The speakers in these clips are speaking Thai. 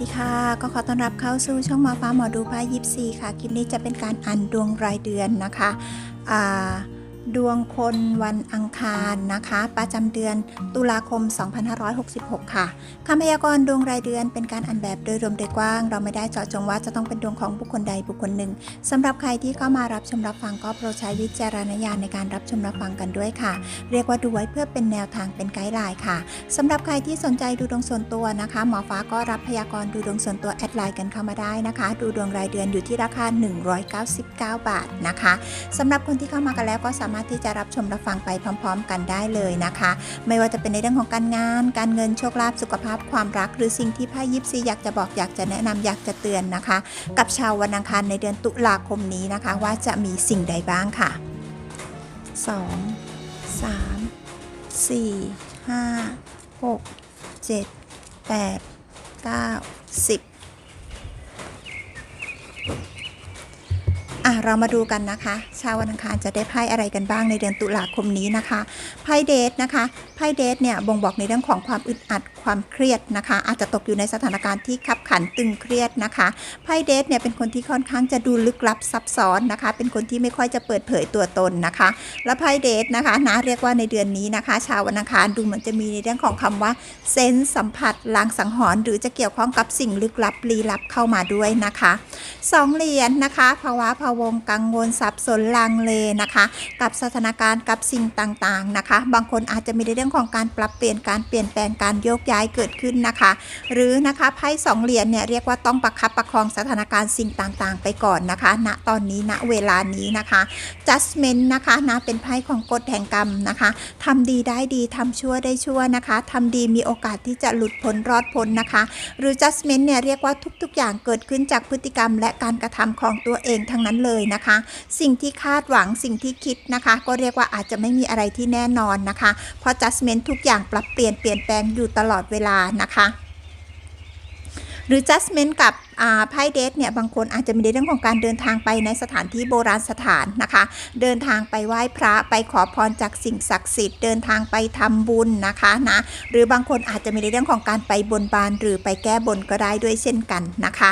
ดีค่ะ ก็ขอต้อนรับเข้าสู่ช่องหมาฟ้าหมอดูพายิปซีค่ะ คลิปนี้จะเป็นการอ่านดวงรายเดือนนะคะ อ่า ดวงคนวันอังคารนะคะ ประจำเดือนตุลาคม 2566 ค่ะคำพยากรณ์ดวงรายเดือนเป็นการอ่านแบบโดยรวมโดยกว้าง เราไม่ได้เจาะจงว่าจะต้องเป็นดวงของบุคคลใดบุคคลหนึ่งสำหรับใครที่เข้ามารับชมรับฟังก็โปรดใช้วิจารณญาณในการรับชมรับฟังกันด้วยค่ะ เรียกว่าดูไว้เพื่อเป็นแนวทางเป็นไกด์ไลน์ค่ะสำหรับใครที่สนใจดูดวงส่วนตัวนะคะ หมอฟ้าก็รับพยากรณ์ดูดวงส่วนตัวแอดไลน์กันเข้ามาได้นะคะ ดูดวงรายเดือนอยู่ที่ราคา 199 บาทนะคะสำหรับคนที่เข้ามากันแล้วก็สามารถที่จะรับชมรับฟังไปพร้อม ๆ กันได้เลยนะคะ ไม่ว่าจะเป็นในเรื่องของการงาน การเงินโชคลาภสุขภาพความรัก หรือสิ่งที่ไพ่ยิปซีอยากจะบอกอยากจะแนะนำอยากจะเตือนนะคะ กับชาววันอังคารในเดือนตุลาคมนี้นะคะ ว่าจะมีสิ่งใดบ้างค่ะ 2 3 4 5 6 7 8 9 10 อะเรามาดูกันนะคะ ชาววันอังคารจะได้ไพ่อะไรกันบ้างในเดือนตุลาคมนี้นะคะไพ่เดทนะคะไพ่เดทเนี่ยบ่งบอกในเรื่องของความอึดอัดความเครียดนะคะ อาจจะตกอยู่ในสถานการณ์ที่ขับขันตึงเครียดนะคะไพ่เดทเนี่ยเป็นคนที่ค่อนข้างจะดูลึกลับซับซ้อนนะคะ เป็นคนที่ไม่ค่อยจะเปิดเผยตัวตนนะคะ และไพ่เดทนะคะนะเรียกว่าในเดือนนี้นะคะ ชาววันอังคารดูเหมือนจะมีในเรื่องของคำว่าเซนส์สัมผัสลางสังหรณ์หรือจะเกี่ยวข้องกับสิ่งลึกลับลี้ลับเข้ามาด้วยนะคะสองเหรียญนะคะภาวะพะวงกังวลสับสนลังเลนะคะ กับสถานการณ์กับสิ่งต่างๆนะคะ บางคนอาจจะมีในเรื่องของการปรับเปลี่ยนการเปลี่ยนแปลงการโยกย้ายเกิดขึ้นนะคะ หรือนะคะไพ่สองเหรียญเนี่ยเรียกว่าต้องประคับประคองสถานการณ์สิ่งต่างๆ ไปก่อนนะคะ ณตอนนี้ณเวลานี้นะคะ judgment นะคะนะเป็นไพ่ของกฎแห่งกรรมนะคะทำดีได้ดีทำชั่วได้ชั่วนะคะทำดีมีโอกาสที่จะหลุดพ้นรอดพ้นนะคะ หรือ judgment เนี่ยเรียกว่าทุกๆ อย่างเกิดขึ้นจากพฤติกรรม และการกระทำของตัวเองทั้งนั้นเลยนะคะ สิ่งที่คาดหวังสิ่งที่คิดนะคะ ก็เรียกว่าอาจจะไม่มีอะไรที่แน่นอนนะคะ เพราะ judgment ทุกอย่างปรับเปลี่ยนเปลี่ยนแปลงอยู่ตลอดเวลานะคะ หรือ judgment กับไพ่เดทเนี่ยบางคนอาจจะมีในเรื่องของการเดินทางไปในสถานที่โบราณสถานนะคะ เดินทางไปไหว้พระไปขอพรจากสิ่งศักดิ์สิทธิ์เดินทางไปทำบุญนะคะนะหรือบางคนอาจจะมีในเรื่องของการไปบนบานหรือไปแก้บนก็ได้ด้วยเช่นกันนะคะ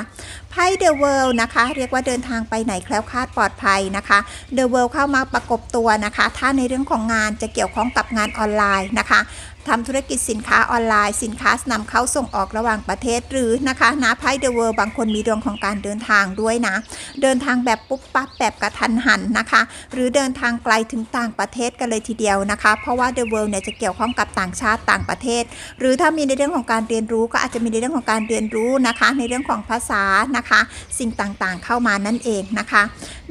ไพ่เดอะเวิลด์นะคะเรียกว่าเดินทางไปไหนแคล้วคลาดปลอดภัยนะคะเดอะเวิลด์เข้ามาประกบตัวนะคะ ถ้าในเรื่องของงานจะเกี่ยวข้องกับงานออนไลน์นะคะ ทำธุรกิจสินค้าออนไลน์ สินค้านำเข้าส่งออกระหว่างประเทศ หรือนะคะนะไพ่เดอะเวิลด์บางคนมีดวงของการเดินทางด้วยนะ เดินทางแบบปุ๊บปั๊บแบบกระทันหันนะคะ หรือเดินทางไกลถึงต่างประเทศกันเลยทีเดียวนะคะ เพราะว่า The World เนี่ยจะเกี่ยวข้องกับต่างชาติต่างประเทศ หรือถ้ามีในเรื่องของการเรียนรู้ก็อาจจะมีในเรื่องของการเรียนรู้นะคะ ในเรื่องของภาษานะคะ สิ่งต่างๆเข้ามานั่นเองนะคะ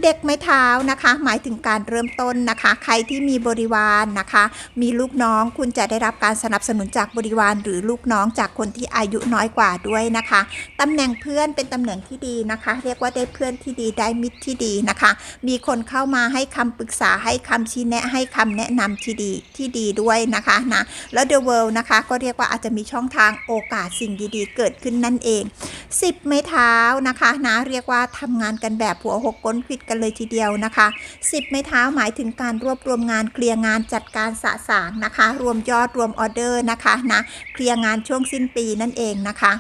เด็กไม้เท้านะคะ หมายถึงการเริ่มต้นนะคะ ใครที่มีบริวารนะคะ มีลูกน้องคุณจะได้รับการสนับสนุนจากบริวารหรือลูกน้องจากคนที่อายุน้อยกว่าด้วยนะคะตำแหน่งเพื่อนเป็นตำแหน่งที่ดีนะคะ เรียกว่าได้เพื่อนที่ดีได้มิตรที่ดีนะคะ มีคนเข้ามาให้คำปรึกษาให้คำชี้แนะให้คำแนะนำที่ดีที่ดีด้วยนะคะนะแล้ว The World นะคะ ก็เรียกว่าอาจจะมีช่องทางโอกาสสิ่งดีๆ เกิดขึ้นนั่นเอง 10 ไม้เท้านะคะนะเรียกว่าทำงานกันแบบหัวหกก้นควิดกันเลยทีเดียวนะคะ 10 ไม้เท้าหมายถึงการรวบรวมงานเคลียร์งานจัดการสะสางนะคะ รวมยอดรวมออเดอร์นะคะนะเคลียร์งานช่วงสิ้นปีนั่นเองนะคะ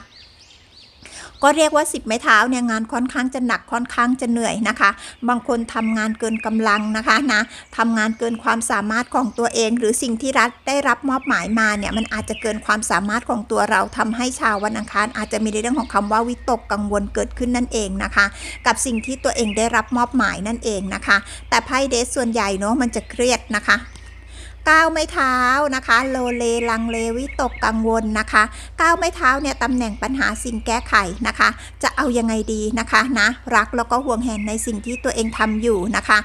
ก็เรียกว่า 10 ไม้เท้าเนี่ยงานค่อนข้างจะหนักค่อนข้างจะเหนื่อยนะคะ บางคนทำงานเกินกำลังนะคะนะทำงานเกินความสามารถของตัวเอง หรือสิ่งที่รัฐได้รับมอบหมายมาเนี่ยมันอาจจะเกินความสามารถของตัวเราทำให้ชาววันอังคาร อาจจะมีในเรื่องของคำว่าวิตกกังวลเกิดขึ้นนั่นเองนะคะ กับสิ่งที่ตัวเองได้รับมอบหมายนั่นเองนะคะ แต่ไพ่เดสส่วนใหญ่เนาะมันจะเครียดนะคะ ก้าวไม้เท้านะคะ โลเลลังเลวิตกกังวลนะคะก้าวไม้เท้าเนี่ยตำแหน่งปัญหาสิ่งแก้ไขนะคะ จะเอายังไงดีนะคะนะรักแล้วก็ห่วงแหนในสิ่งที่ตัวเองทำอยู่นะคะ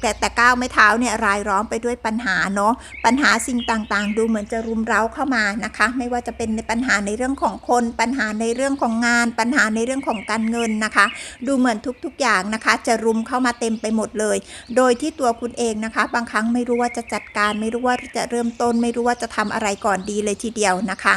แต่แต่ก้าวไม้เท้าเนี่ยรายล้อมไปด้วยปัญหาเนาะปัญหาสิ่งต่างๆ ดูเหมือนจะรุมเร้าเข้ามานะคะ ไม่ว่าจะเป็นในปัญหาในเรื่องของคน ปัญหาในเรื่องของงาน ปัญหาในเรื่องของการเงินนะคะ ดูเหมือนทุกๆอย่างนะคะ จะรุมเข้ามาเต็มไปหมดเลย โดยที่ตัวคุณเองนะคะ บางครั้งไม่รู้ว่าจะจัดการไม่รู้ว่าจะเริ่มต้นไม่รู้ว่าจะทำอะไรก่อนดีเลยทีเดียวนะคะ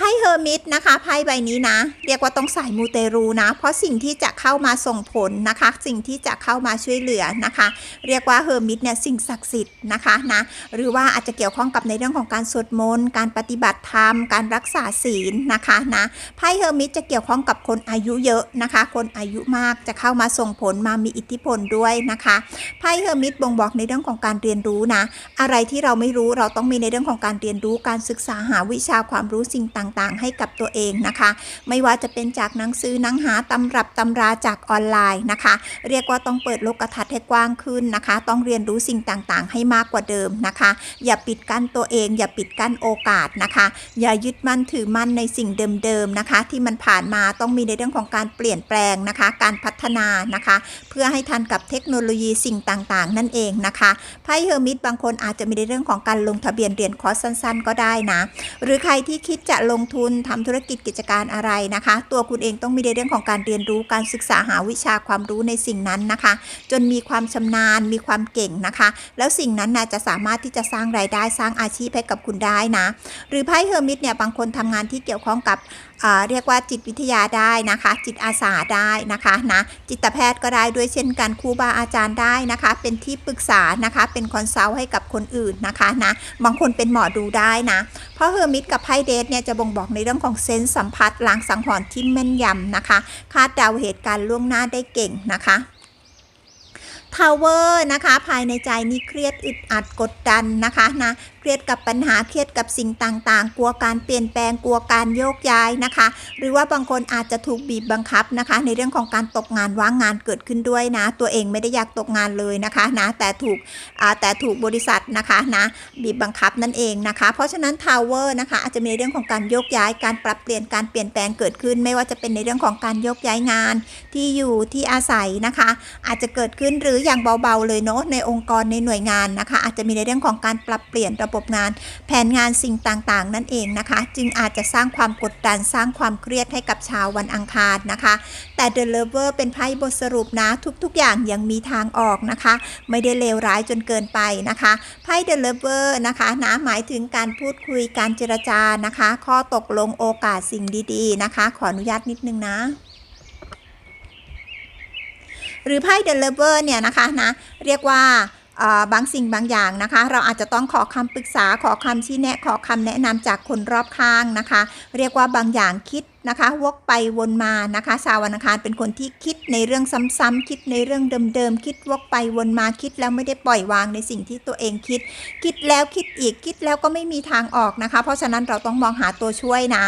ไพ่เฮอร์มิตนะคะไพ่ใบนี้นะ เรียกว่าต้องสายมูเตรูนะ เพราะสิ่งที่จะเข้ามาส่งผลนะคะ สิ่งที่จะเข้ามาช่วยเหลือนะคะ เรียกว่าเฮอร์มิตเนี่ยสิ่งศักดิ์สิทธิ์นะคะนะหรือว่าอาจจะเกี่ยวข้องกับในเรื่องของการสวดมนต์การปฏิบัติธรรม การรักษาศีลนะคะนะไพ่เฮอร์มิตจะเกี่ยวข้องกับคนอายุเยอะนะคะ คนอายุมากจะเข้ามาส่งผลมามีอิทธิพลด้วยนะคะไพ่เฮอร์มิตบ่งบอกในเรื่องของการเรียนรู้นะ อะไรที่เราไม่รู้เราต้องมีในเรื่องของการเรียนรู้การศึกษาหาวิชาความรู้สิ่งต่างๆ ให้กับตัวเองนะคะ ไม่ว่าจะเป็นจากหนังสือหนังหาตำรับตำราจากออนไลน์นะคะ เรียกว่าต้องเปิดโลกทัศน์ให้กว้างขึ้นนะคะ ต้องเรียนรู้สิ่งต่างๆ ให้มากกว่าเดิมนะคะ อย่าปิดกั้นตัวเอง อย่าปิดกั้นโอกาสนะคะ อย่ายึดมั่นถือมั่นในสิ่งเดิมๆนะคะ ที่มันผ่านมาต้องมีในเรื่องของการเปลี่ยนแปลงนะคะ การพัฒนานะคะ เพื่อให้ทันกับเทคโนโลยีสิ่งต่างๆ นั่นเองนะคะไพ่เฮอร์มิตบางคนอาจจะมีในเรื่องของการลงทะเบียนเรียนคอร์สสั้น ๆ ก็ได้นะ หรือใครที่คิดจะลงทุนทำธุรกิจกิจการอะไรนะคะ ตัวคุณเองต้องมีในเรื่องของการเรียนรู้การศึกษาหาวิชาความรู้ในสิ่งนั้นนะคะ จนมีความชำนาญมีความเก่งนะคะ แล้วสิ่งนั้นนะจะสามารถที่จะสร้างรายได้สร้างอาชีพให้กับคุณได้นะ หรือไพ่เฮอร์มิตเนี่ยบางคนทำงานที่เกี่ยวข้องกับเรียกว่าจิตวิทยาได้นะคะ จิตอาสาได้นะคะนะจิตแพทย์ก็ได้ด้วยเช่นกันครูบาอาจารย์ได้นะคะ เป็นที่ปรึกษานะคะ เป็นคอนซัลท์ให้กับคนอื่นนะคะนะบางคนเป็นหมอดูได้นะ เพราะเฮอร์มิตกับไพ่เดทเนี่ยจะบ่งบอกในเรื่องของเซนส์สัมผัสลางสังหรณ์ที่แม่นยำนะคะ คาดเดาเหตุการณ์ล่วงหน้าได้เก่งนะคะทาวเวอร์นะคะภายในใจนี่เครียดอึดอัดกดดันนะคะนะ รียดกับปัญหาเครียดกับสิ่งต่างๆ กลัวการเปลี่ยนแปลงกลัวการโยกย้ายนะคะ หรือว่าบางคนอาจจะถูกบีบบังคับนะคะ ในเรื่องของการตกงานว่างงานเกิดขึ้นด้วยนะ ตัวเองไม่ได้อยากตกงานเลยนะคะนะแต่ถูกแต่ถูกบริษัทนะคะนะบีบบังคับนั่นเองนะคะ เพราะฉะนั้นทาวเวอร์นะคะอาจจะมีในเรื่องของการโยกย้ายการปรับเปลี่ยนการเปลี่ยนแปลงเกิดขึ้น ไม่ว่าจะเป็นในเรื่องของการโยกย้ายงาน ที่อยู่ที่อาศัยนะคะ อาจจะเกิดขึ้นหรืออย่างเบาๆเลยเนาะในองค์กรในหน่วยงานนะคะ อาจจะมีในเรื่องของการปรับเปลี่ยนระบบงาน แผนงานสิ่งต่างๆ นั่นเองนะคะ จึงอาจจะสร้างความกดดันสร้างความเครียดให้กับชาววันอังคารนะคะ แต่ The Lover เป็นไพ่บทสรุปนะทุกๆ อย่างยังมีทางออกนะคะ ไม่ได้เลวร้ายจนเกินไปนะคะไพ่ The Lover นะคะนะหมายถึงการพูดคุยการเจรจานะคะ ข้อตกลงโอกาสสิ่งดีๆนะคะ ขออนุญาตนิดนึงนะหรือไพ่ The Lover เนี่ยนะคะนะเรียกว่า บางสิ่งบางอย่างนะคะ เราอาจจะต้องขอคำปรึกษาขอคำชี้แนะขอคำแนะนำจากคนรอบข้างนะคะ เรียกว่าบางอย่างคิด นะคะ วกไปวนมานะคะชาววันอังคารเป็นคนที่คิดในเรื่องซ้ำๆคิดในเรื่องเดิมๆคิดวกไปวนมาคิดแล้วไม่ได้ปล่อยวางในสิ่งที่ตัวเองคิด คิดแล้วคิดอีกคิดแล้วก็ไม่มีทางออกนะคะ เพราะฉะนั้นเราต้องมองหาตัวช่วยนะ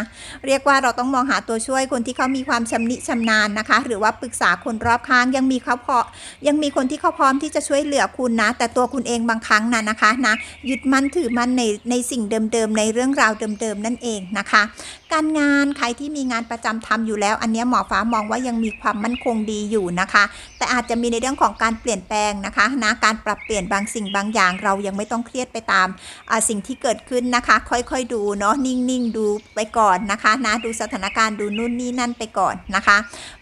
เรียกว่าเราต้องมองหาตัวช่วยคนที่เขามีความชำนิชำนาญนะคะ หรือว่าปรึกษาคนรอบข้างยังมีเขาพอยังมีคนที่เขาพร้อมที่จะช่วยเหลือคุณนะ แต่ตัวคุณเองบางครั้งนะนะคะนะยึดมั่นถือมั่นในในสิ่งเดิมๆในเรื่องราวเดิมๆนั่นเองนะคะ การงานใครที่มีงานประจำทำอยู่แล้ว อันนี้หมอฟ้ามองว่ายังมีความมั่นคงดีอยู่นะคะ แต่อาจจะมีในเรื่องของการเปลี่ยนแปลงนะคะนะการปรับเปลี่ยนบางสิ่งบางอย่างเรายังไม่ต้องเครียดไปตามสิ่งที่เกิดขึ้นนะคะ ค่อยๆดูเนาะนิ่งๆดูไปก่อนนะคะนะดูสถานการณ์ดูนู่นนี่นั่นไปก่อนนะคะ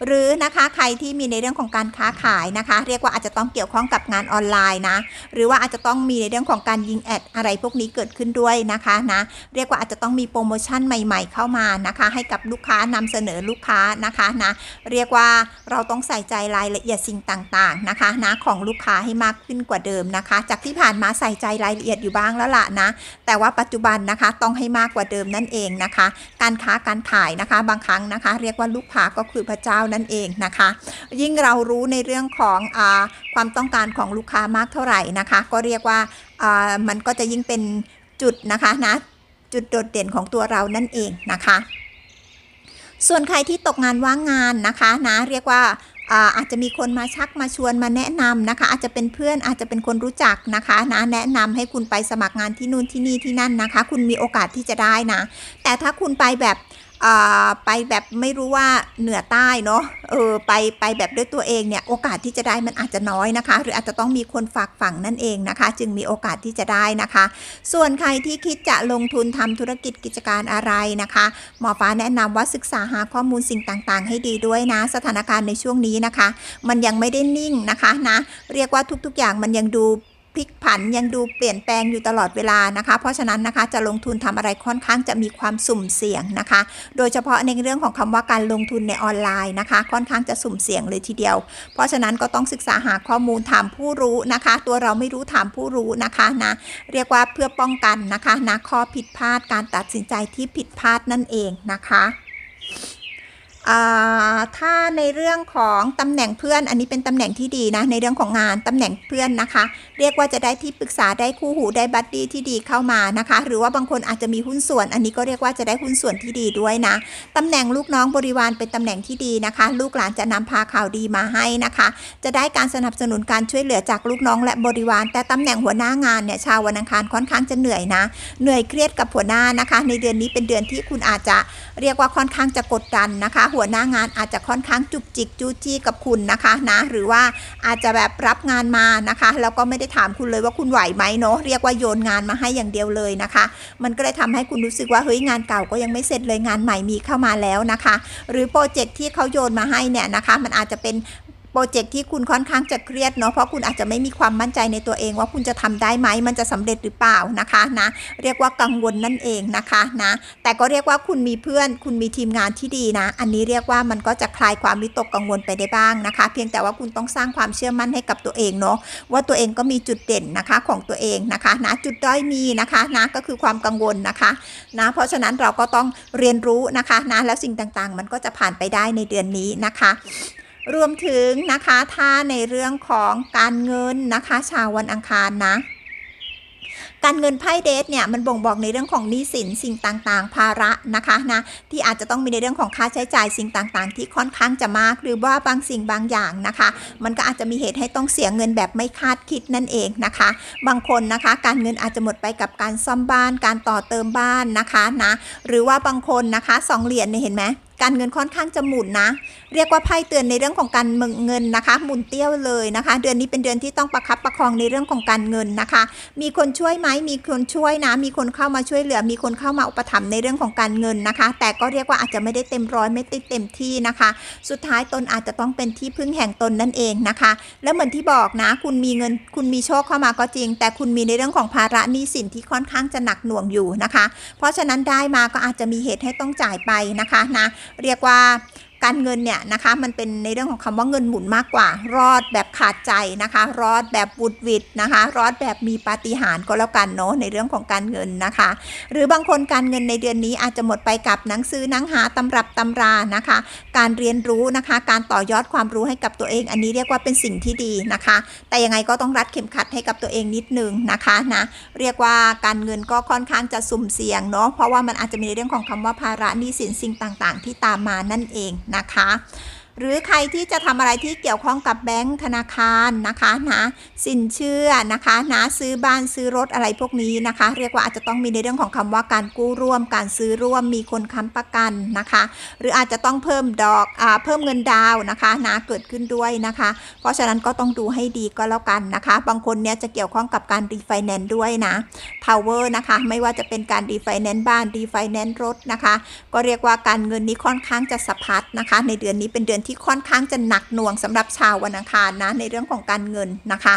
หรือนะคะใครที่มีในเรื่องของการค้าขายนะคะ เรียกว่าอาจจะต้องเกี่ยวข้องกับงานออนไลน์นะหรือว่าอาจจะต้องมีในเรื่องของการยิงแอดอะไรพวกนี้เกิดขึ้นด้วยนะคะนะเรียกว่าอาจจะต้องมีโปรโมชั่นใหม่ ๆ เข้ามานะคะ ให้กับลูกค้านำเสนอลูกค้านะคะนะเรียกว่าเราต้องใส่ใจรายละเอียดสิ่งต่างๆนะคะนะของลูกค้าให้มากขึ้นกว่าเดิมนะคะ จากที่ผ่านมาใส่ใจรายละเอียดอยู่บ้างแล้วล่ะนะ แต่ว่าปัจจุบันนะคะต้องให้มากกว่าเดิมนั่นเองนะคะ การค้าการขายนะคะ บางครั้งนะคะ เรียกว่าลูกค้าก็คือพระเจ้านั่นเองนะคะ ยิ่งเรารู้ในเรื่องของอความต้องการของลูกค้ามากเท่าไหร่นะคะ ก็เรียกว่ามันก็จะยิ่งเป็นจุดนะคะนะจุดโดดเด่นของตัวเรานั่นเองนะคะ ส่วนใครที่ตกงานว่างงานนะคะนะเรียกว่า อาจจะมีคนมาชักมาชวนมาแนะนำนะคะ อาจจะเป็นเพื่อนอาจจะเป็นคนรู้จักนะคะนะแนะนำให้คุณไปสมัครงานที่นู่นที่นี่ที่นั่นนะคะ คุณมีโอกาสที่จะได้นะ แต่ถ้าคุณไปแบบ ไปแบบไม่รู้ว่าเหนือใต้เนาะเออไปไปแบบด้วยตัวเองเนี่ยโอกาสที่จะได้มันอาจจะน้อยนะคะ หรืออาจจะต้องมีคนฝากฝังนั่นเองนะคะ จึงมีโอกาสที่จะได้นะคะ ส่วนใครที่คิดจะลงทุนทำธุรกิจกิจการอะไรนะคะหมอฟ้าแนะนำว่าศึกษาหาข้อมูลสิ่งต่างๆ ให้ดีด้วยนะ สถานการณ์ในช่วงนี้นะคะ มันยังไม่ได้นิ่งนะคะนะเรียกว่าทุกๆอย่างมันยังดู ลิกผันยังดูเปลี่ยนแปลงอยู่ตลอดเวลานะคะ เพราะฉะนั้นนะคะจะลงทุนทำอะไรค่อนข้างจะมีความสุ่มเสี่ยงนะคะ โดยเฉพาะในเรื่องของคำว่าการลงทุนในออนไลน์นะคะ ค่อนข้างจะสุ่มเสี่ยงเลยทีเดียว เพราะฉะนั้นก็ต้องศึกษาหาข้อมูลถามผู้รู้นะคะ ตัวเราไม่รู้ถามผู้รู้นะคะนะเรียกว่าเพื่อป้องกันนะคะนะข้อผิดพลาดการตัดสินใจที่ผิดพลาดนั่นเองนะคะถ้าในเรื่องของตำแหน่งเพื่อนอันนี้เป็นตำแหน่งที่ดีนะในเรื่องของงานตำแหน่งเพื่อนนะคะ เรียกว่าจะได้ที่ปรึกษาได้คู่หูได้บัดดี้ที่ดีเข้ามานะคะ หรือว่าบางคนอาจจะมีหุ้นส่วน อันนี้ก็เรียกว่าจะได้หุ้นส่วนที่ดีด้วยนะตำแหน่งลูกน้องบริวารเป็นตำแหน่งที่ดีนะคะ ลูกหลานจะนำพาข่าวดีมาให้นะคะ จะได้การสนับสนุนการช่วยเหลือจากลูกน้องและบริวาร แต่ตำแหน่งหัวหน้างานเนี่ยชาววันอังคารค่อนข้างจะเหนื่อยนะ เหนื่อยเครียดกับหัวหน้านะคะ ในเดือนนี้เป็นเดือนที่คุณอาจจะเรียกว่าค่อนข้างจะกดดันนะคะ หัวหน้างานอาจจะค่อนข้างจุกจิกจู้จี้กับคุณนะคะนะหรือว่าอาจจะแบบรับงานมานะคะแล้วก็ไม่ได้ถามคุณเลยว่าคุณไหวไหมเนาะเรียกว่าโยนงานมาให้อย่างเดียวเลยนะคะ มันก็เลยทำให้คุณรู้สึกว่าเฮ้ยงานเก่าก็ยังไม่เสร็จเลยงานใหม่มีเข้ามาแล้วนะคะ หรือโปรเจกต์ที่เขาโยนมาให้เนี่ยนะคะ มันอาจจะเป็น โปรเจกต์ที่คุณค่อนข้างจะเครียดเนาะเพราะคุณอาจจะไม่มีความมั่นใจในตัวเอง ว่าคุณจะทำได้ไหมมันจะสำเร็จหรือเปล่านะคะนะเรียกว่ากังวลนั่นเองนะคะนะแต่ก็เรียกว่าคุณมีเพื่อน คุณมีทีมงานที่ดีนะ อันนี้เรียกว่ามันก็จะคลายความวิตกกังวลไปได้บ้างนะคะ เพียงแต่ว่าคุณต้องสร้างความเชื่อมั่นให้กับตัวเองเนาะว่าตัวเองก็มีจุดเด่นนะคะของตัวเองนะคะนะจุดด้อยมีนะคะนะก็คือความกังวลนะคะนะเพราะฉะนั้นเราก็ต้องเรียนรู้นะคะนะแล้วสิ่งต่างๆ มันก็จะผ่านไปได้ในเดือนนี้นะคะ รวมถึงนะคะถ้าในเรื่องของการเงินนะคะ ชาววันอังคารนะการเงินไพ่เดทเนี่ยมันบ่งบอกในเรื่องของหนี้สินสิ่งต่างๆ ภาระนะคะนะที่อาจจะต้องมีในเรื่องของค่าใช้จ่ายสิ่งต่างๆ ที่ค่อนข้างจะมาก หรือว่าบางสิ่งบางอย่างนะคะ มันก็อาจจะมีเหตุให้ต้องเสียเงินแบบไม่คาดคิดนั่นเองนะคะ บางคนนะคะ การเงินอาจจะหมดไปกับการซ่อมบ้าน การต่อเติมบ้านนะคะนะหรือว่าบางคนนะคะสองเหรียญเนี่ยเห็นไหม การเงินค่อนข้างจะหมุนนะ เรียกว่าไพ่เตือนในเรื่องของการเงินนะคะ หมุนเตี้ยวเลยนะคะ เดือนนี้เป็นเดือนที่ต้องประคับประคองในเรื่องของการเงินนะคะ มีคนช่วยไหมมีคนช่วยนะ มีคนเข้ามาช่วยเหลือ มีคนเข้ามาอุปถัมภ์ในเรื่องของการเงินนะคะ แต่ก็เรียกว่าอาจจะไม่ได้เต็มร้อยไม่ได้เต็มที่นะคะ สุดท้ายตนอาจจะต้องเป็นที่พึ่งแห่งตนนั่นเองนะคะ แล้วเหมือนที่บอกนะ คุณมีเงิน คุณมีโชคเข้ามาก็จริง แต่คุณมีในเรื่องของภาระหนี้สินที่ค่อนข้างจะหนักหน่วงอยู่นะคะ เพราะฉะนั้นได้มาก็อาจจะมีเหตุให้ต้องจ่ายไปนะคะนะเรียกว่า การเงินเนี่ยนะคะมันเป็นในเรื่องของคำว่าเงินหมุนมากกว่า รอดแบบขาดใจนะคะ รอดแบบบุดวิดนะคะ รอดแบบมีปาฏิหาริย์ก็แล้วกันเนาะในเรื่องของการเงินนะคะ หรือบางคนการเงินในเดือนนี้อาจจะหมดไปกับหนังสือหนังหาตำรับตำรานะคะ การเรียนรู้นะคะ การต่อยอดความรู้ให้กับตัวเอง อันนี้เรียกว่าเป็นสิ่งที่ดีนะคะ แต่ยังไงก็ต้องรัดเข็มขัดให้กับตัวเองนิดนึงนะคะนะเรียกว่าการเงินก็ค่อนข้างจะสุ่มเสี่ยงเนาะเพราะว่ามันอาจจะมีในเรื่องของคำว่าภาระหนี้สินสิ่งต่าง ๆ ที่ตามมานั่นเองนะคะ หรือใครที่จะทำอะไรที่เกี่ยวข้องกับแบงก์ธนาคารนะคะนะสินเชื่อนะคะนะซื้อบ้านซื้อรถอะไรพวกนี้นะคะ เรียกว่าอาจจะต้องมีในเรื่องของคำว่าการกู้ร่วม การซื้อร่วมมีคนค้ำประกันนะคะ หรืออาจจะต้องเพิ่มดอกอาเพิ่มเงินดาวนะคะนะเกิดขึ้นด้วยนะคะ เพราะฉะนั้นก็ต้องดูให้ดีก็แล้วกันนะคะ บางคนเนี่ยจะเกี่ยวข้องกับการรีไฟแนนซ์ด้วยนะ power นะคะไม่ว่าจะเป็นการรีไฟแนนซ์บ้านรีไฟแนนซ์รถนะคะ ก็เรียกว่าการเงินนี้ค่อนข้างจะสะพัดนะคะ ในเดือนนี้เป็นเดือนที่ค่อนข้างจะหนักหน่วงสำหรับชาววันอังคารนะในเรื่องของการเงินนะคะ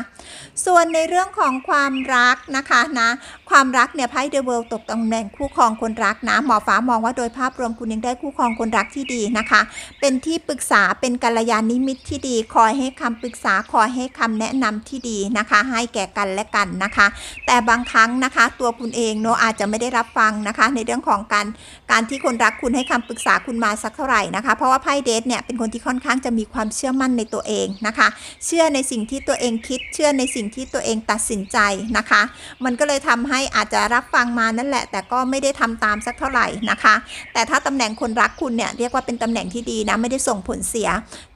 ส่วนในเรื่องของความรักนะคะนะ ความรักเนี่ยไพ่เดอะเวิลด์ตกตำแหน่งคู่ครองคนรักนะหมอฟ้ามองว่าโดยภาพรวมคุณยังได้คู่ครองคนรักที่ดีนะคะ เป็นที่ปรึกษาเป็นกัลยาณิมิตที่ดี คอยให้คำปรึกษาคอยให้คำแนะนำที่ดีนะคะ ให้แก่กันและกันนะคะ แต่บางครั้งนะคะตัวคุณเองเนาะอาจจะไม่ได้รับฟังนะคะ ในเรื่องของการการที่คนรักคุณให้คำปรึกษาคุณมาสักเท่าไหร่นะคะ เพราะว่าไพ่เดทเนี่ยเป็นคนที่ค่อนข้างจะมีความเชื่อมั่นในตัวเองนะคะ เชื่อในสิ่งที่ตัวเองคิด เชื่อในสิ่งที่ตัวเองตัดสินใจนะคะ มันก็เลยทำให้อาจจะรับฟังมานั่นแหละ แต่ก็ไม่ได้ทำตามสักเท่าไหร่นะคะ แต่ถ้าตำแหน่งคนรักคุณเนี่ยเรียกว่าเป็นตำแหน่งที่ดีนะไม่ได้ส่งผลเสีย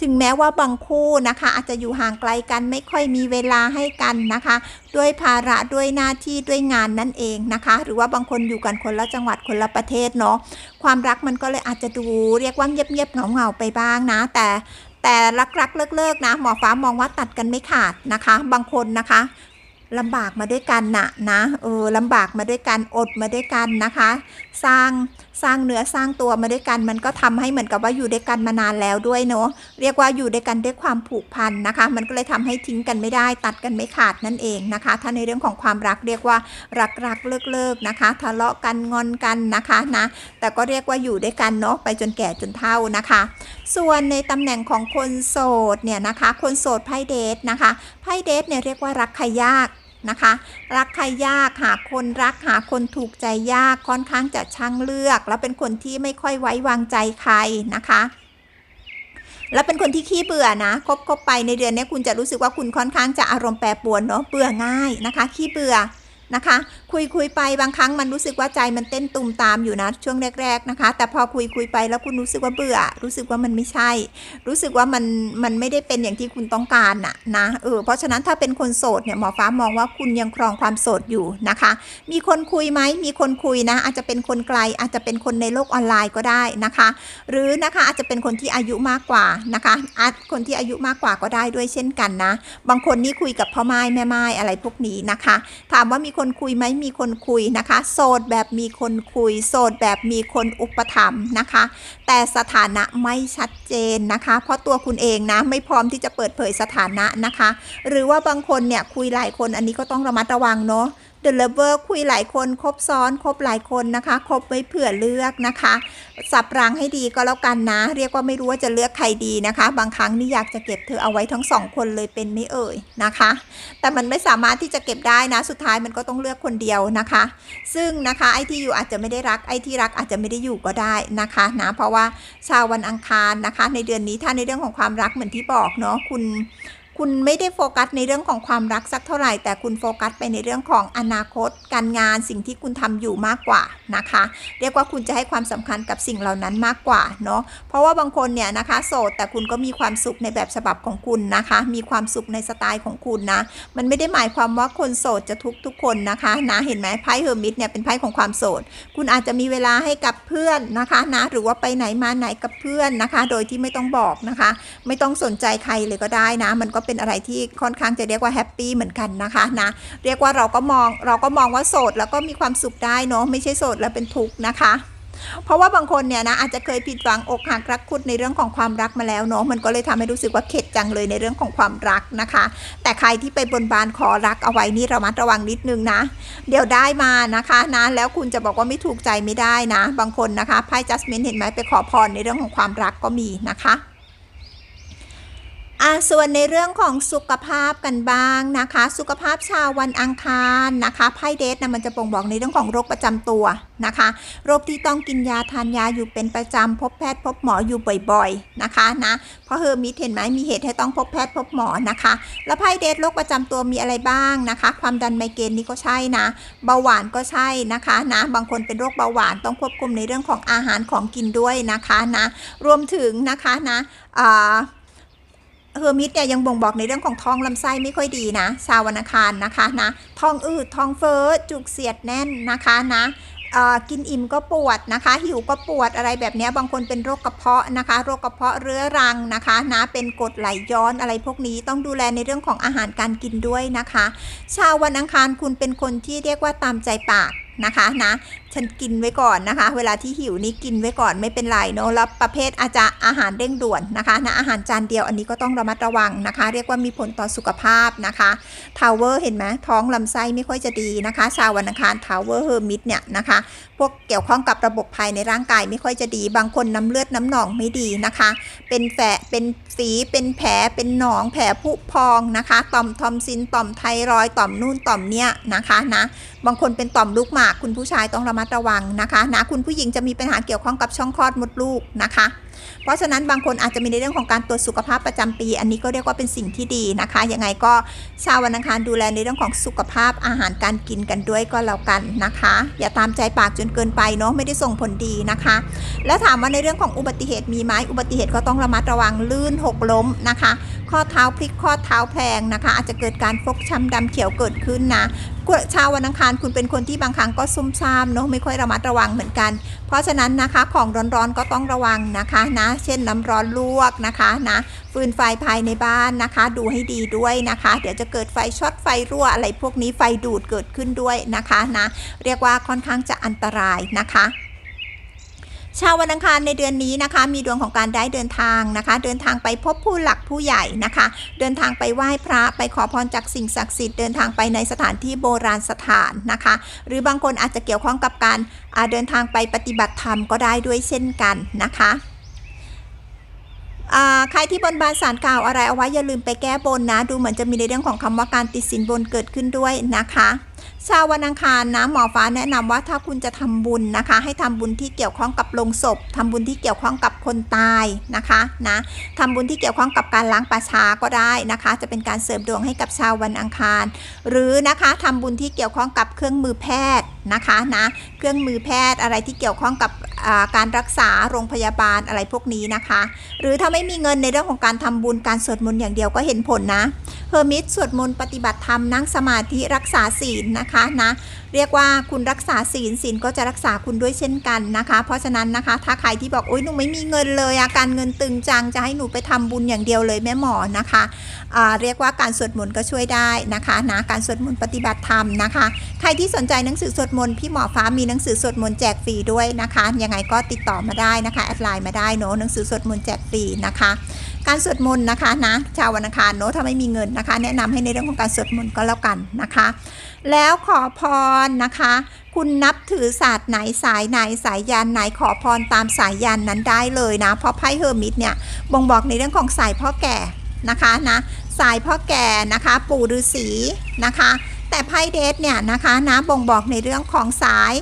ถึงแม้ว่าบางคู่นะคะ อาจจะอยู่ห่างไกลกันไม่ค่อยมีเวลาให้กันนะคะ ด้วยภาระด้วยหน้าที่ด้วยงานนั่นเองนะคะ หรือว่าบางคนอยู่กันคนละจังหวัดคนละประเทศเนาะความรักมันก็เลยอาจจะดูเรียกว่าเงียบๆเหงาๆไปบ้างนะ แต่แต่รักๆเลิกๆนะหมอฟ้ามองว่าตัดกันไม่ขาดนะคะ บางคนนะคะ ลำบากมาด้วยกันนะนะเออลำบากมาด้วยกันอดมาด้วยกันนะคะ สร้าง สร้างเนื้อสร้างตัวมาด้วยกัน มันก็ทำให้เหมือนกับว่าอยู่ด้วยกันมานานแล้วด้วยเนาะเรียกว่าอยู่ด้วยกันด้วยความผูกพันนะคะ มันก็เลยทำให้ทิ้งกันไม่ได้ตัดกันไม่ขาดนั่นเองนะคะ ถ้าในเรื่องของความรักเรียกว่ารักรักเลิกเลิกนะคะ ทะเลาะกันงอนกันนะคะนะแต่ก็เรียกว่าอยู่ด้วยกันเนาะไปจนแก่จนเฒ่านะคะ ส่วนในตำแหน่งของคนโสดเนี่ยนะคะ คนโสดไพ่เดทนะคะไพ่เดทเนี่ยเรียกว่ารักใครยาก นะคะ รักใครยากหาคนรักหาคนถูกใจยากค่อนข้างจะช่างเลือก แล้วเป็นคนที่ไม่ค่อยไว้วางใจใครนะคะแล้วเป็นคนที่ขี้เบื่อนะคบคบไปในเดือนนี้คุณจะรู้สึกว่าคุณค่อนข้างจะอารมณ์แปรปรวนเนาะเบื่อง่ายนะคะ ขี้เบื่อ นะคะ คุยคุยไปบางครั้งมันรู้สึกว่าใจมันเต้นตุมตามอยู่นะช่วงแรก ๆนะคะ แต่พอคุยคุยไปแล้วคุณรู้สึกว่าเบื่อ รู้สึกว่ามันไม่ใช่ รู้สึกว่ามันมันไม่ได้เป็นอย่างที่คุณต้องการน่ะนะเออเพราะฉะนั้นถ้าเป็นคนโสดเนี่ยหมอฟ้ามองว่าคุณยังครองความโสดอยู่นะคะ มีคนคุยไหมมีคนคุยนะ อาจจะเป็นคนไกล อาจจะเป็นคนในโลกออนไลน์ก็ได้นะคะ หรือนะคะอาจจะเป็นคนที่อายุมากกว่านะคะอาจคนที่อายุมากกว่าก็ได้ด้วยเช่นกันนะ บางคนนี่คุยกับพ่อไม้แม่ไม้อะไรพวกนี้นะคะ ถามว่ามีคนคุยไหมมีคนคุยนะคะ โสดแบบมีคนคุย โสดแบบมีคนอุปถัมภ์นะคะ แต่สถานะไม่ชัดเจนนะคะ เพราะตัวคุณเองนะไม่พร้อมที่จะเปิดเผยสถานะนะคะ หรือว่าบางคนเนี่ยคุยหลายคนอันนี้ก็ต้องระมัดระวังเนาะ The Lover คุยหลายคนครบซ้อนครบหลายคนนะคะครบไว้เผื่อเลือกนะคะ สับรางให้ดีก็แล้วกันนะ เรียกว่าไม่รู้ว่าจะเลือกใครดีนะคะ บางครั้งนี่อยากจะเก็บเธอเอาไว้ทั้งสองคนเลยเป็นไม่เอ่ยนะคะ แต่มันไม่สามารถที่จะเก็บได้นะ สุดท้ายมันก็ต้องเลือกคนเดียวนะคะ ซึ่งนะคะไอ้ที่อยู่อาจจะไม่ได้รักไอ้ที่รักอาจจะไม่ได้อยู่ก็ได้นะคะนะเพราะว่าชาววันอังคารนะคะ ในเดือนนี้ถ้าในเรื่องของความรักเหมือนที่บอกเนาะคุณ คุณไม่ได้โฟกัสในเรื่องของความรักสักเท่าไหร่ แต่คุณโฟกัสไปในเรื่องของอนาคต การงานสิ่งที่คุณทำอยู่มากกว่านะคะ เรียกว่าคุณจะให้ความสำคัญกับสิ่งเหล่านั้นมากกว่าเนาะเพราะว่าบางคนเนี่ยนะคะโสดแต่คุณก็มีความสุขในแบบฉบับของคุณนะคะ มีความสุขในสไตล์ของคุณนะมันไม่ได้หมายความว่าคนโสดจะทุกทุกคนนะคะนะเห็นไหมไพ่เฮอร์มิตเนี่ยเป็นไพ่ของความโสด คุณอาจจะมีเวลาให้กับเพื่อนนะคะนะหรือว่าไปไหนมาไหนกับเพื่อนนะคะ โดยที่ไม่ต้องบอกนะคะ ไม่ต้องสนใจใครเลยก็ได้นะ มันก็เป็นอะไรที่ค่อนข้างจะเรียกว่าแฮปปี้เหมือนกันนะคะนะเรียกว่าเราก็มองเราก็มองว่าโสดแล้วก็มีความสุขได้เนาะไม่ใช่โสดแล้วเป็นทุกข์นะคะ เพราะว่าบางคนเนี่ยนะอาจจะเคยผิดหวังอกหักรักคุดในเรื่องของความรักมาแล้วเนาะมันก็เลยทำให้รู้สึกว่าเข็ดจังเลยในเรื่องของความรักนะคะ แต่ใครที่ไปบนบานขอรักเอาไว้นี่ระมัดระวังนิดนึงนะ เดี๋ยวได้มานะคะนะแล้วคุณจะบอกว่าไม่ถูกใจไม่ได้นะ บางคนนะคะไพ่จัสมินเห็นไหมไปขอพรในเรื่องของความรักก็มีนะคะ อะส่วนในเรื่องของสุขภาพกันบ้างนะคะ สุขภาพชาววันอังคารนะคะไพ่เดทนะมันจะบ่งบอกในเรื่องของโรคประจำตัวนะคะโรคที่ต้องกินยาทานยาอยู่เป็นประจำพบแพทย์พบหมออยู่บ่อยๆนะคะนะเพราะเฮอร์มิเห็นไหมมีเหตุให้ต้องพบแพทย์พบหมอนะคะ แล้วไพ่เดทโรคประจำตัวมีอะไรบ้างนะคะ ความดันไมเกรนนี่ก็ใช่นะเบาหวานก็ใช่นะคะนะบางคนเป็นโรคเบาหวานต้องควบคุมในเรื่องของอาหารของกินด้วยนะคะนะรวมถึงนะคะนะอ่า เฮอร์มิตเนี่ยยังบ่งบอกในเรื่องของท้องลำไส้ไม่ค่อยดีนะชาววันอังคารนะคะนะท้องอืดท้องเฟ้อจุกเสียดแน่นนะคะนะกินอิ่มก็ปวดนะคะ หิวก็ปวดอะไรแบบนี้บางคนเป็นโรคกระเพาะนะคะ โรคกระเพาะเรื้อรังนะคะนะเป็นกรดไหลย้อนอะไรพวกนี้ต้องดูแลในเรื่องของอาหารการกินด้วยนะคะ ชาววันอังคารคุณเป็นคนที่เรียกว่าตามใจปากนะคะนะ ฉันกินไว้ก่อนนะคะ เวลาที่หิวนี่กินไว้ก่อนไม่เป็นไรเนอะแล้วประเภทอาจจะอาหารเร่งด่วนนะคะนะอาหารจานเดียวอันนี้ก็ต้องระมัดระวังนะคะ เรียกว่ามีผลต่อสุขภาพนะคะทาวเวอร์เห็นไหมท้องลำไส้ไม่ค่อยจะดีนะคะชาววันอังคารทาวเวอร์เฮอร์มิดเนี่ยนะคะพวกเกี่ยวข้องกับระบบภายในร่างกายไม่ค่อยจะดี บางคนน้ำเลือดน้ำหนองไม่ดีนะคะ เป็นแฝเป็นฝีเป็นแผลเป็นหนองแผลผุพองนะคะต่อมทอมซินต่อมไทรอยต่อมนู่นต่อมเนี่ยนะคะนะบางคนเป็นต่อมลูกหมากคุณผู้ชายต้องระมัดระวังนะคะนะคุณผู้หญิงจะมีปัญหาเกี่ยวข้องกับช่องคลอดมดลูกนะคะ เพราะฉะนั้นบางคนอาจจะมีในเรื่องของการตรวจสุขภาพประจำปี อันนี้ก็เรียกว่าเป็นสิ่งที่ดีนะคะยังไงก็ชาววันอังคารดูแลในเรื่องของสุขภาพอาหารการกินกันด้วยก็แล้วกันนะคะ อย่าตามใจปากจนเกินไปเนาะไม่ได้ส่งผลดีนะคะ แล้วถามว่าในเรื่องของอุบัติเหตุมีไหมอุบัติเหตุก็ต้องระมัดระวังลื่นหกล้มนะคะ ข้อเท้าพลิกข้อเท้าแพลงนะคะ อาจจะเกิดการฟกช้ำดำเขียวเกิดขึ้นนะชาววันอังคารคุณเป็นคนที่บางครั้งก็ซุ่มซ่ามเนาะไม่ค่อยระมัดระวังเหมือนกัน เพราะฉะนั้นนะคะของร้อนๆก็ต้องระวังนะคะนะ เช่นน้ำร้อนลวกนะคะนะฟืนไฟภายในบ้านนะคะ ดูให้ดีด้วยนะคะ เดี๋ยวจะเกิดไฟช็อตไฟรั่วอะไรพวกนี้ไฟดูดเกิดขึ้นด้วยนะคะนะเรียกว่าค่อนข้างจะอันตรายนะคะ ชาววันอังคารในเดือนนี้นะคะ มีดวงของการได้เดินทางนะคะ เดินทางไปพบผู้หลักผู้ใหญ่นะคะ เดินทางไปไหว้พระไปขอพรจากสิ่งศักดิ์สิทธิ์เดินทางไปในสถานที่โบราณสถานนะคะ หรือบางคนอาจจะเกี่ยวข้องกับการเดินทางไปปฏิบัติธรรมก็ได้ด้วยเช่นกันนะคะใครที่บนบานสารกล่าวอะไรเอาไว้อย่าลืมไปแก้บนนะ ดูเหมือนจะมีในเรื่องของคำว่าการติดสินบนเกิดขึ้นด้วยนะคะ ชาววันอังคารนะหมอฟ้าแนะนำว่าถ้าคุณจะทำบุญนะคะ ให้ทำบุญที่เกี่ยวข้องกับโลงศพทำบุญที่เกี่ยวข้องกับคนตายนะคะนะทำบุญที่เกี่ยวข้องกับการล้างป่าช้าก็ได้นะคะ จะเป็นการเสริมดวงให้กับชาววันอังคาร หรือนะคะทำบุญที่เกี่ยวข้องกับเครื่องมือแพทย์นะคะนะเครื่องมือแพทย์อะไรที่เกี่ยวข้องกับ การรักษาโรงพยาบาลอะไรพวกนี้นะคะ หรือถ้าไม่มีเงินในเรื่องของการทำบุญการสวดมนต์อย่างเดียวก็เห็นผลนะเฮอร์มิตสวดมนต์ปฏิบัติธรรมนั่งสมาธิรักษาศีลนะคะนะ เรียกว่าคุณรักษาศีลศีลก็จะรักษาคุณด้วยเช่นกันนะคะ เพราะฉะนั้นนะคะ ถ้าใครที่บอกโอ๊ยหนูไม่มีเงินเลยอาการเงินตึงจังจะให้หนูไปทำบุญอย่างเดียวเลยแม่หมอนะคะเรียกว่าการสวดมนต์ก็ช่วยได้นะคะนะการสวดมนต์ปฏิบัติธรรมนะคะ ใครที่สนใจหนังสือสวดมนต์พี่หมอฟ้ามีหนังสือสวดมนต์แจกฟรีด้วยนะคะยังไงก็ติดต่อมาได้นะคะแอดไลน์มาได้เนอะหนังสือสวดมนต์แจกฟรีนะคะ การสวดมนต์นะคะนะชาววันอังคารเนอะถ้าไม่มีเงินนะคะ แนะนำให้ในเรื่องของการสวดมนต์ก็แล้วกันนะคะ แล้วขอพรนะคะ คุณนับถือศาสตร์ไหนสายไหนสายยันไหนขอพรตามสายยันนั้นได้เลยนะ เพราะไพ่เฮอร์มิตเนี่ยบ่งบอกในเรื่องของสายพ่อแก่นะคะนะสายพ่อแก่นะคะ ปู่ฤาษีนะคะ แต่ไพ่เดทเนี่ยนะคะนะบ่งบอกในเรื่องของสาย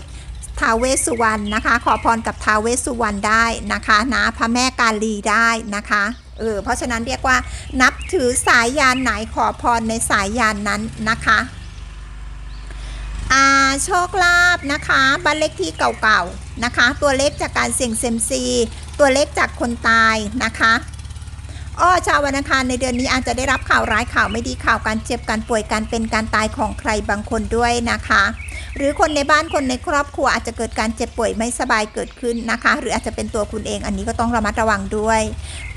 ท้าเวสุวรรณนะคะ ขอพรกับท้าเวสุวรรณได้นะคะนะพระแม่กาลีได้นะคะ เออเพราะฉะนั้นเรียกว่า นับถือสายยานไหนขอพรในสายยานนั้นนะคะอ่าโชคลาภนะคะบ้านเลขที่เก่าๆนะคะ ตัวเลขจากการเสี่ยงเซมซี ตัวเลขจากคนตายนะคะอ้อชาววันอังคารในเดือนนี้อาจจะได้รับข่าวร้ายข่าวไม่ดีข่าวการเจ็บการป่วยการเป็นการตายของใครบางคนด้วยนะคะ หรือคนในบ้านคนในครอบครัวอาจจะเกิดการเจ็บป่วยไม่สบายเกิดขึ้นนะคะ หรืออาจจะเป็นตัวคุณเองอันนี้ก็ต้องระมัดระวังด้วย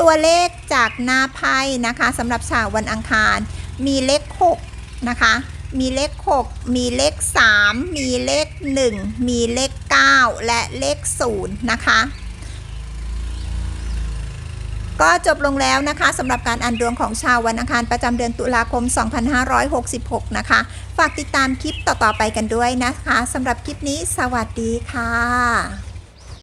ตัวเลขจากหน้าไพ่นะคะสำหรับชาววันอังคาร มีเลข 6 นะคะมีเลข 6 มีเลข 3 มีเลข 1 มีเลข 9 และเลข 0 นะคะ ก็จบลงแล้วนะคะสำหรับการอ่านดวงของชาววันอังคารประจำเดือนตุลาคม 2566 นะคะ ฝากติดตามคลิปต่อๆไปกันด้วยนะคะสำหรับคลิปนี้สวัสดีค่ะ